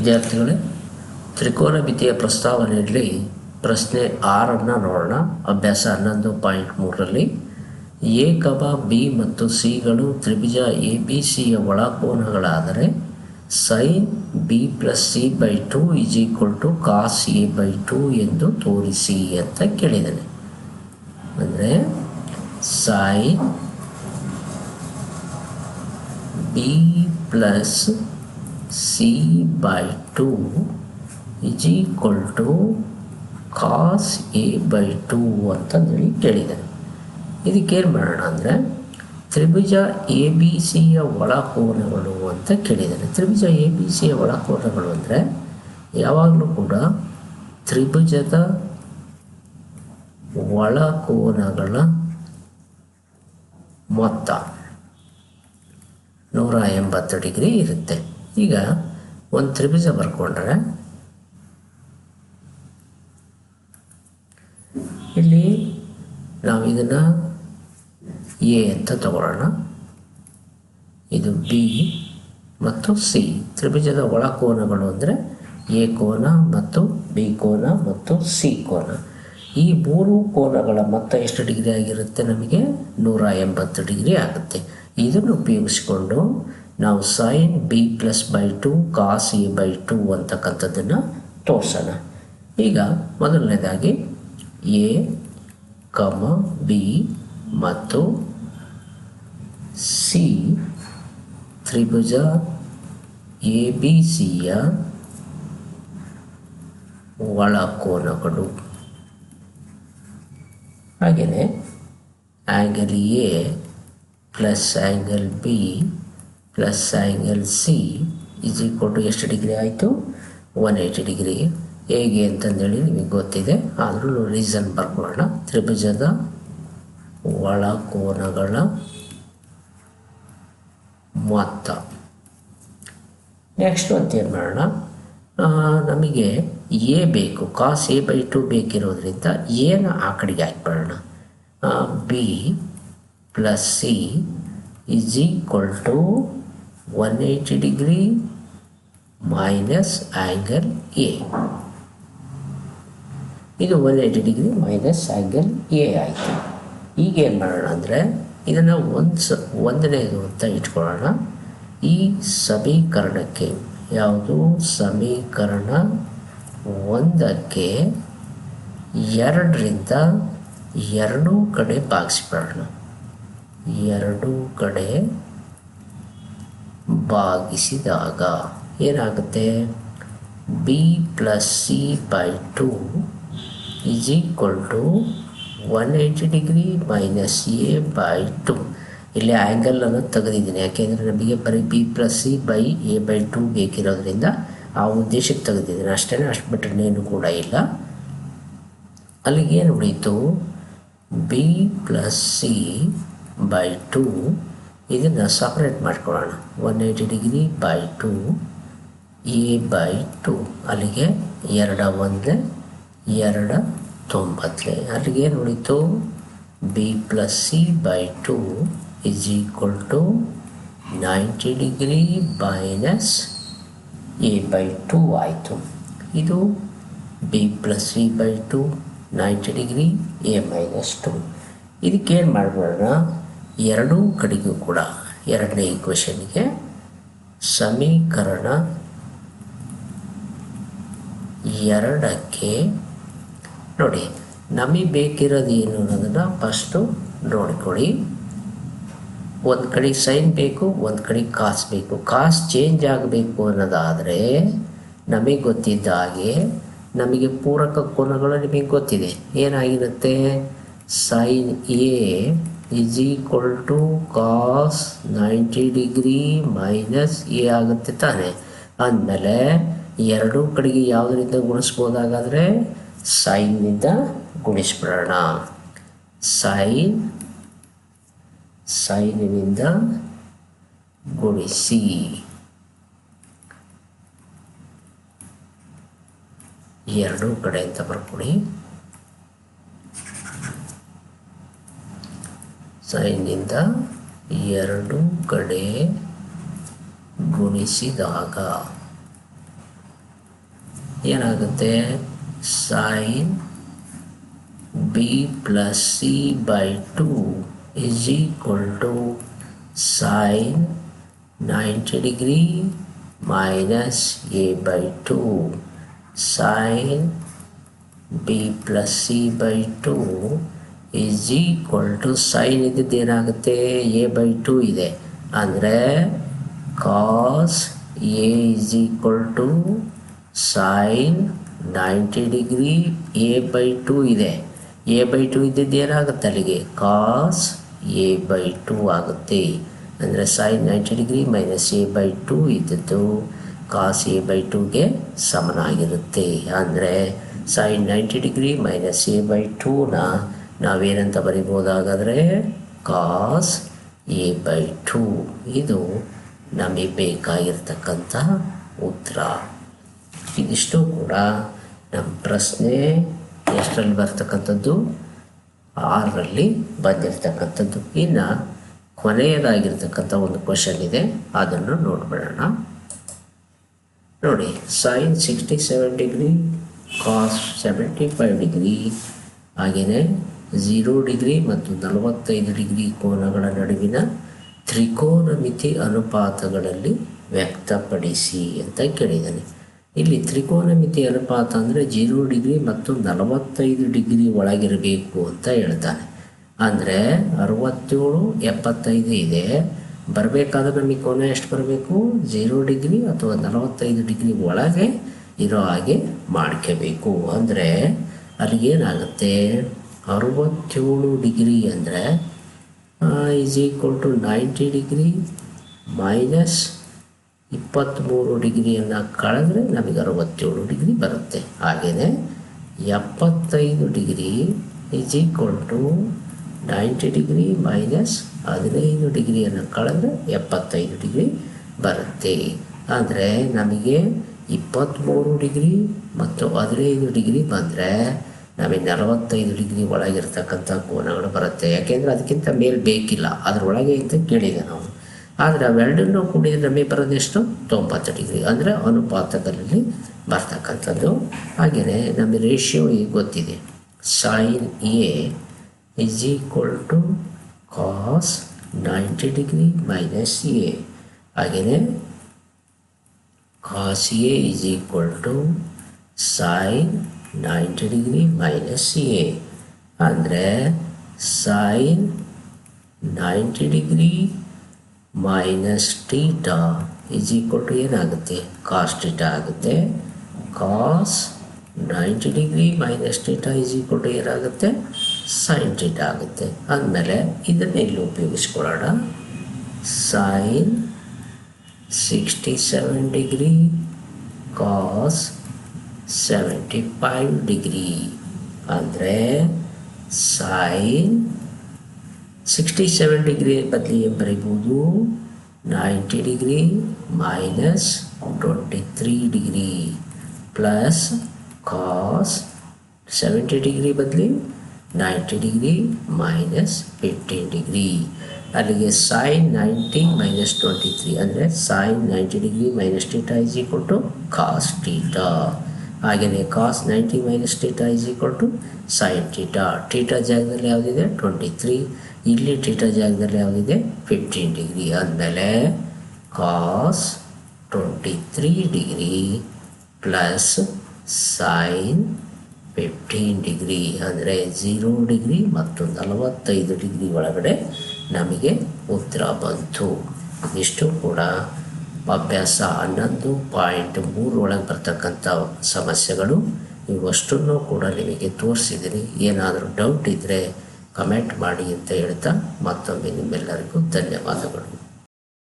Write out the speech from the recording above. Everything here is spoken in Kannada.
ವಿದ್ಯಾರ್ಥಿಗಳೇ ತ್ರಿಕೋನ ಮಿತಿಯ ಪ್ರಸ್ತಾವನೆಯಲ್ಲಿ ಪ್ರಶ್ನೆ ಆರನ್ನು ನೋಡೋಣ. ಅಭ್ಯಾಸ ಹನ್ನೊಂದು ಪಾಯಿಂಟ್ ಮೂರರಲ್ಲಿ, ಎ ಕಬ ಬಿ ಮತ್ತು ಸಿಗಳು ತ್ರಿಭುಜ ಎ ಬಿ ಸಿಯ ಒಳಕೋನಗಳಾದರೆ sine B plus C by two is equal to cos A by two ಎಂದು ತೋರಿಸಿ ಅಂತ ಕೇಳಿದ್ದಾನೆ. ಅಂದರೆ sine B plus C by two is equal to cos A by two ಅಂತಂದೇಳಿ ಕೇಳಿದ್ದಾನೆ ಇದಕ್ಕೇನು ಮಾಡೋಣ ಅಂದರೆ ತ್ರಿಭುಜ ಎ ಬಿ ಸಿಯ ಒಳಕೋನಗಳು ಅಂತ ಕೇಳಿದ್ದಾನೆ ತ್ರಿಭುಜ ಎ ಬಿ ಸಿಯ ಒಳಕೋನಗಳು ಅಂದರೆ ಯಾವಾಗಲೂ ಕೂಡ ತ್ರಿಭುಜದ ಒಳಕೋನಗಳ ಮೊತ್ತ ನೂರ ಎಂಬತ್ತು ಡಿಗ್ರಿ ಇರುತ್ತೆ. ಈಗ ಒಂದು ತ್ರಿಭುಜ ಬರ್ಕೊಂಡ್ರೆ ಇಲ್ಲಿ ನಾವು ಇದನ್ನು ಎ ಅಂತ ತಗೊಳ್ಳೋಣ. ಇದು ಬಿ ಮತ್ತು ಸಿ. ತ್ರಿಭುಜದ ಒಳಕೋನಗಳು ಅಂದರೆ ಎ ಕೋನ ಮತ್ತು ಬಿ ಕೋನ ಮತ್ತು ಸಿ ಕೋನ. ಈ ಮೂರು ಕೋನಗಳ ಮೊತ್ತ ಎಷ್ಟು ಡಿಗ್ರಿ ಆಗಿರುತ್ತೆ? ನಮಗೆ ನೂರ ಎಂಬತ್ತು ಡಿಗ್ರಿ ಆಗುತ್ತೆ. ಇದನ್ನು ಉಪಯೋಗಿಸಿಕೊಂಡು ನಾವು sine B plus by two cos A by two ಅಂತಕ್ಕಂಥದ್ದನ್ನು ತೋರಿಸೋಣ. ಈಗ ಮೊದಲನೇದಾಗಿ ಎ ಕಮ ಬಿ ಮತ್ತು ಸಿ ತ್ರಿಭುಜ ಎ ಬಿ ಸಿಯ ಒಳಕೋನಗಳು. ಹಾಗೆಯೇ angle A plus angle B plus angle C is equal to ಎಷ್ಟು ಡಿಗ್ರಿ ಆಯಿತು? One eighty degree. ಹೇಗೆ ಅಂತಂದೇಳಿ ನಿಮಗೆ ಗೊತ್ತಿದೆ. ಆದರೂ ರೀಸನ್ ಬರ್ಕೊಳ್ಳೋಣ. ತ್ರಿಭುಜದ ಒಳಕೋನಗಳ ಮೊತ್ತ. ನೆಕ್ಸ್ಟ್ ಏನು ಮಾಡೋಣ? ನಮಗೆ ಎ ಬೇಕು. ಕಾಸ್ ಎ ಬೈ ಟು ಬೇಕಿರೋದ್ರಿಂದ ಎನ ಆ ಕಡೆಗೆ ಹಾಕ್ಬಿಡೋಣ B plus C is equal to one eighty degree minus angle A ಇದು one eighty degree minus angle A ಆಯಿತು. ಈಗ ಏನು ಮಾಡೋಣ ಅಂದರೆ, ಇದನ್ನು ಒಂದು ಸ ಒಂದನೇದು ಅಂತ ಇಟ್ಕೊಳ್ಳೋಣ. ಈ ಸಮೀಕರಣಕ್ಕೆ, ಯಾವುದು? ಸಮೀಕರಣ ಒಂದಕ್ಕೆ ಎರಡರಿಂದ ಎರಡೂ ಕಡೆ ಭಾಗಿಸ್ಬಿಡೋಣ. ಎರಡೂ ಕಡೆ ಭಾಗಿಸಿದಾಗ ಏನಾಗುತ್ತೆ? B plus C by two is equal to one eighty degree minus A by two ಇಲ್ಲಿ ಆ್ಯಂಗಲನ್ನು ತೆಗೆದಿದ್ದೀನಿ. ಯಾಕೆಂದರೆ ನಮಗೆ ಬರೀ B plus C by A by two ಬೇಕಿರೋದ್ರಿಂದ ಆ ಉದ್ದೇಶಕ್ಕೆ ತೆಗೆದಿದ್ದೀನಿ. ಅಷ್ಟೇ ಅಷ್ಟು ಬಿಟ್ಟರೆ ಕೂಡ ಇಲ್ಲ. ಅಲ್ಲಿಗೆ ಏನು ಉಳೀತು? B plus C by two ಇದನ್ನು ಸಪ್ರೇಟ್ ಮಾಡ್ಕೊಳ್ಳೋಣ. One eighty degree by two A by two ಅಲ್ಲಿಗೆ ಎರಡ ಒಂದೇ ಎರಡ ತೊಂಬತ್ತಲೆ ಅಲ್ಲಿಗೆ ಉಳೀತು? B plus C by two is equal to ninety degree minus A by two ಆಯಿತು. ಇದು B plus C by two ninety degree A minus two ಇದಕ್ಕೇನು ಮಾಡಬೇಡ ಎರಡೂ ಕಡೆಗೂ ಕೂಡ ಎರಡನೇ ಈಕ್ವೇಷನ್ಗೆ ಸಮೀಕರಣ ಎರಡಕ್ಕೆ ನೋಡಿ, ನಮಗೆ ಬೇಕಿರೋದು ಏನು ಅನ್ನೋದನ್ನು ಫಸ್ಟು ನೋಡ್ಕೊಳ್ಳಿ. ಒಂದು ಕಡೆ ಸೈನ್ ಬೇಕು, ಒಂದು ಕಡೆ ಕಾಸು ಬೇಕು. ಕಾಸು ಚೇಂಜ್ ಆಗಬೇಕು ಅನ್ನೋದಾದರೆ ನಮಗೆ ಗೊತ್ತಿದ್ದ ಹಾಗೆ ನಮಗೆ ಪೂರಕ ಕೋನಗಳು ನಿಮಗೆ ಗೊತ್ತಿದೆ. ಏನಾಗಿರುತ್ತೆ? Sine A is equal to cos ninety degree minus A ಆಗುತ್ತೆ ತಾನೆ. ಅಂದಮೇಲೆ ಎರಡೂ ಕಡೆಗೆ ಯಾವುದರಿಂದ ಗುಣಿಸ್ಬೋದಾಗಾದರೆ ಸೈನ್ನಿಂದ ಗುಣಿಸ್ಬಿಡೋಣ. ಸೈನ್ ಸೈನಿನಿಂದ ಗುಣಿಸಿ. ಎರಡೂ ಕಡೆ ಅಂತ ಬರ್ಕೊಡಿ. ಸೈನಿಂದ ಎರಡು ಕಡೆ ಗುಣಿಸಿದಾಗ ಏನಾಗುತ್ತೆ? Sine B plus C by two is equal to sine ninety degree minus A by two sine B plus C by two is equal to sine ಇದ್ದಿದ್ದು ಏನಾಗುತ್ತೆ? ಎ ಬೈ ಟು ಇದೆ. ಅಂದರೆ cos A is equal to sine ninety degree A by two ಇದೆ. ಎ ಬೈ ಟು ಇದ್ದಿದ್ದು ಏನಾಗುತ್ತೆ ಅಲ್ಲಿಗೆ? ಕಾಸ್ ಎ ಬೈ ಟು ಆಗುತ್ತೆ. ಅಂದರೆ sine ninety degree minus A by two ಇದ್ದದ್ದು ಕಾಸ್ ಎ ಬೈ ಟುಗೆ ಸಮನಾಗಿರುತ್ತೆ. ಅಂದರೆ sine ninety degree minus A by ಟೂನ ನಾವೇನಂತ ಬರಿಬೋದಾಗಾದರೆ ಕಾಸ್ ಎ ಬೈ ಟು ಇದು ನಮಗೆ ಬೇಕಾಗಿರ್ತಕ್ಕಂಥ ಉತ್ತರ. ಇದಿಷ್ಟು ಕೂಡ ನಮ್ಮ ಪ್ರಶ್ನೆ ಎಷ್ಟರಲ್ಲಿ ಬರ್ತಕ್ಕಂಥದ್ದು? ಆರರಲ್ಲಿ ಬಂದಿರತಕ್ಕಂಥದ್ದು. ಇನ್ನು ಕೊನೆಯದಾಗಿರ್ತಕ್ಕಂಥ ಒಂದು ಕ್ವಶನ್ ಇದೆ. ಅದನ್ನು ನೋಡ್ಬಿಡೋಣ. ನೋಡಿ sine sixty seven degree cos seventy five degree ಹಾಗೆಯೇ ಝೀರೋ ಡಿಗ್ರಿ ಮತ್ತು ನಲವತ್ತೈದು ಡಿಗ್ರಿ ಕೋನಗಳ ನಡುವಿನ ತ್ರಿಕೋನಮಿತಿ ಅನುಪಾತಗಳಲ್ಲಿ ವ್ಯಕ್ತಪಡಿಸಿ ಅಂತ ಕೇಳಿದ್ದಾನೆ. ಇಲ್ಲಿ ತ್ರಿಕೋನಮಿತಿ ಅನುಪಾತ ಅಂದರೆ ಜೀರೋ ಡಿಗ್ರಿ ಮತ್ತು ನಲವತ್ತೈದು ಡಿಗ್ರಿ ಒಳಗಿರಬೇಕು ಅಂತ ಹೇಳ್ತಾನೆ. ಅಂದರೆ ಅರವತ್ತೇಳು, ಎಪ್ಪತ್ತೈದು ಇದೆ. ಬರಬೇಕಾದ್ರೆ ನಮಗೆ ಕೋನ ಎಷ್ಟು ಬರಬೇಕು? ಝೀರೋ ಡಿಗ್ರಿ ಅಥವಾ ನಲವತ್ತೈದು ಡಿಗ್ರಿ ಒಳಗೆ ಇರೋ ಹಾಗೆ ಮಾಡ್ಕೋಬೇಕು. ಅಂದರೆ ಅಲ್ಲಿಗೇನಾಗುತ್ತೆ? ಅರವತ್ತೇಳು ಡಿಗ್ರಿ ಅಂದರೆ is equal to ninety degree minus ಇಪ್ಪತ್ತ್ಮೂರು ಡಿಗ್ರಿಯನ್ನು ಕಳೆದ್ರೆ ನಮಗೆ ಅರವತ್ತೇಳು ಡಿಗ್ರಿ ಬರುತ್ತೆ. ಹಾಗೆಯೇ ಎಪ್ಪತ್ತೈದು degree is equal to ninety degree minus ಹದಿನೈದು ಡಿಗ್ರಿಯನ್ನು ಕಳೆದ್ರೆ ಎಪ್ಪತ್ತೈದು ಡಿಗ್ರಿ ಬರುತ್ತೆ. ಆದರೆ ನಮಗೆ ಇಪ್ಪತ್ತ್ಮೂರು ಡಿಗ್ರಿ ಮತ್ತು ಹದಿನೈದು ಡಿಗ್ರಿ ಬಂದರೆ ನಮಗೆ ನಲವತ್ತೈದು ಡಿಗ್ರಿ ಒಳಗಿರ್ತಕ್ಕಂಥ ಕೋನಗಳು ಬರುತ್ತೆ. ಯಾಕೆಂದರೆ ಅದಕ್ಕಿಂತ ಮೇಲೆ ಬೇಕಿಲ್ಲ. ಅದರೊಳಗೆ ಅಂತ ಕೇಳಿದೆ ನಾವು. ಆದರೆ ಅವೆರಡನ್ನೂ ಕೂಡಿದ್ರೆ ನಮಗೆ ಬರೋದೆಷ್ಟು ತೊಂಬತ್ತು ಡಿಗ್ರಿ. ಅಂದರೆ ಅನುಪಾತಗಳಲ್ಲಿ ಬರ್ತಕ್ಕಂಥದ್ದು ಹಾಗೆಯೇ ನಮಗೆ ರೇಷಿಯೋ ಈಗ ಗೊತ್ತಿದೆ. Sine A is equal to cos ninety degree minus A ಹಾಗೆಯೇ cos A is equal to sine ninety degree minus A ಅಂದರೆ sine ninety degree minus theta is equal ಏನಾಗುತ್ತೆ? ಕಾಸ್ ಟೀಟಾ ಆಗುತ್ತೆ. Cos ninety degree minus theta is equal to ಏನಾಗುತ್ತೆ? ಸೈನ್ ಆಗುತ್ತೆ. ಆದಮೇಲೆ ಇದನ್ನೇ ಇಲ್ಲಿ ಉಪಯೋಗಿಸ್ಕೊಳ್ಳೋಣ? Sine sixty seven degree cos seventy five degree ಅಂದರೆ ಸೈನ್ ಸಿಕ್ಸ್ಟಿ ಸೆವೆನ್ ಡಿಗ್ರಿ ಬದಲಿ ಏನು ಬರೀಬೋದು ninety degree minus twenty three degree plus cos seventy degree ಬದಲಿ ninety degree minus fifteen degree ಅಲ್ಲಿಗೆ sine ninety minus twenty three ಅಂದರೆ sine ninety degree minus theta is equal to cos theta ಹಾಗೆಯೇ cos ninety minus theta is equal to sine theta theta ಜಾಗದಲ್ಲಿ ಯಾವುದಿದೆ? ಟ್ವೆಂಟಿ ತ್ರೀ ಇಲ್ಲಿ ಟೀಟಾ ಜಾಗದಲ್ಲಿ ಯಾವುದಿದೆ? ಫಿಫ್ಟೀನ್ ಡಿಗ್ರಿ ಅಂದಮೇಲೆ cos twenty three degree plus sine fifteen degree ಅಂದರೆ ಝೀರೋ ಡಿಗ್ರಿ ಮತ್ತು ನಲವತ್ತೈದು ಡಿಗ್ರಿ ಒಳಗಡೆ ನಮಗೆ ಉತ್ತರ ಬಂತು. ಇಷ್ಟು ಕೂಡ. ಅಭ್ಯಾಸ ಹನ್ನೊಂದು ಪಾಯಿಂಟ್ ಮೂರು ಒಳಗೆ ಬರ್ತಕ್ಕಂಥ ಸಮಸ್ಯೆಗಳು ಇವಷ್ಟನ್ನು ಕೂಡ ನಿಮಗೆ ತೋರಿಸಿದ್ದೀನಿ. ಏನಾದರೂ ಡೌಟ್ ಇದ್ದರೆ ಕಮೆಂಟ್ ಮಾಡಿ ಅಂತ ಹೇಳ್ತಾ ಮತ್ತೊಮ್ಮೆ ನಿಮ್ಮೆಲ್ಲರಿಗೂ ಧನ್ಯವಾದಗಳು.